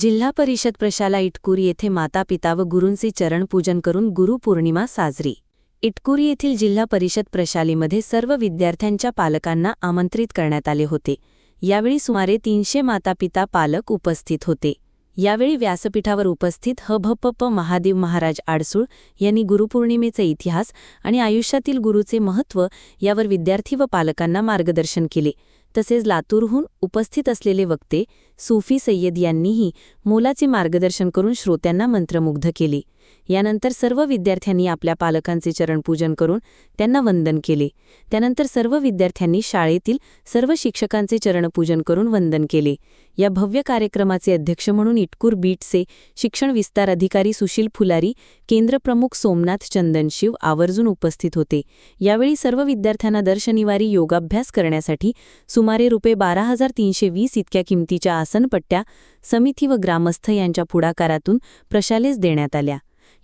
जिल्हा परिषद प्रशाला इटकूर येथे माता पिता व गुरूंचे चरणपूजन करून गुरुपौर्णिमा साजरी. इटकुरी येथील जिल्हा परिषद प्रशालेमध्ये सर्व विद्यार्थ्यांच्या पालकांना आमंत्रित करण्यात आले होते. यावेळी सुमारे तीनशे मातापिता पालक उपस्थित होते. यावेळी व्यासपीठावर उपस्थित हभपप महादेव महाराज आडसूळ यांनी गुरुपौर्णिमेचा इतिहास आणि आयुष्यातील गुरुचे महत्त्व यावर विद्यार्थी व पालकांना मार्गदर्शन केले. तसेच लातूरहून उपस्थित असलेले वक्ते सूफी सय्यद यांनीही मोलाचे मार्गदर्शन करून श्रोत्यांना मंत्रमुग्ध केले. यानंतर सर्व विद्यार्थ्यांनी आपल्या पालकांचे चरणपूजन करून त्यांना वंदन केले. त्यानंतर सर्व विद्यार्थ्यांनी शाळेतील सर्व शिक्षकांचे चरणपूजन करून वंदन केले. या भव्य कार्यक्रमाचे अध्यक्ष म्हणून इटकूर बीटचे शिक्षण विस्तार अधिकारी सुशील फुलारी केंद्रप्रमुख सोमनाथ चंदनशिव आवर्जून उपस्थित होते. यावेळी सर्व विद्यार्थ्यांना दर शनिवारी योगाभ्यास करण्यासाठी सुमारे रुपये बारा हजार तीनशे वीस इतक्या किमतीच्या शासनपट्ट्या समिती व ग्रामस्थ यांच्या पुढाकारातून प्रशालेस देण्यात आल्या.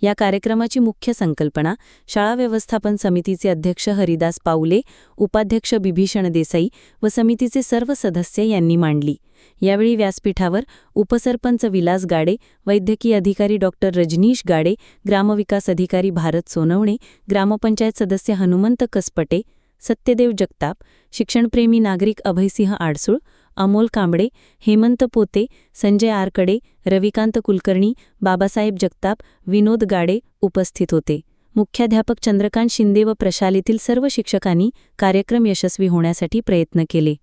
या कार्यक्रमाची मुख्य संकल्पना शाळा व्यवस्थापन समितीचे अध्यक्ष हरिदास पाऊले उपाध्यक्ष बिभीषण देसाई व समितीचे सर्व सदस्य यांनी मांडली. यावेळी व्यासपीठावर उपसरपंच विलास गाडे वैद्यकीय अधिकारी डॉक्टर रजनीश गाडे ग्रामविकास अधिकारी भारत सोनवणे ग्रामपंचायत सदस्य हनुमंत कसपटे सत्यदेव जगताप शिक्षणप्रेमी नागरिक अभयसिंह आडसूळ अमोल कांबळे हेमंत पोते संजय आरकडे रविकांत कुलकर्णी बाबासाहेब जगताप विनोद गाडे उपस्थित होते. मुख्याध्यापक चंद्रकांत शिंदे व प्रशालेतील सर्व शिक्षकांनी कार्यक्रम यशस्वी होण्यासाठी प्रयत्न केले.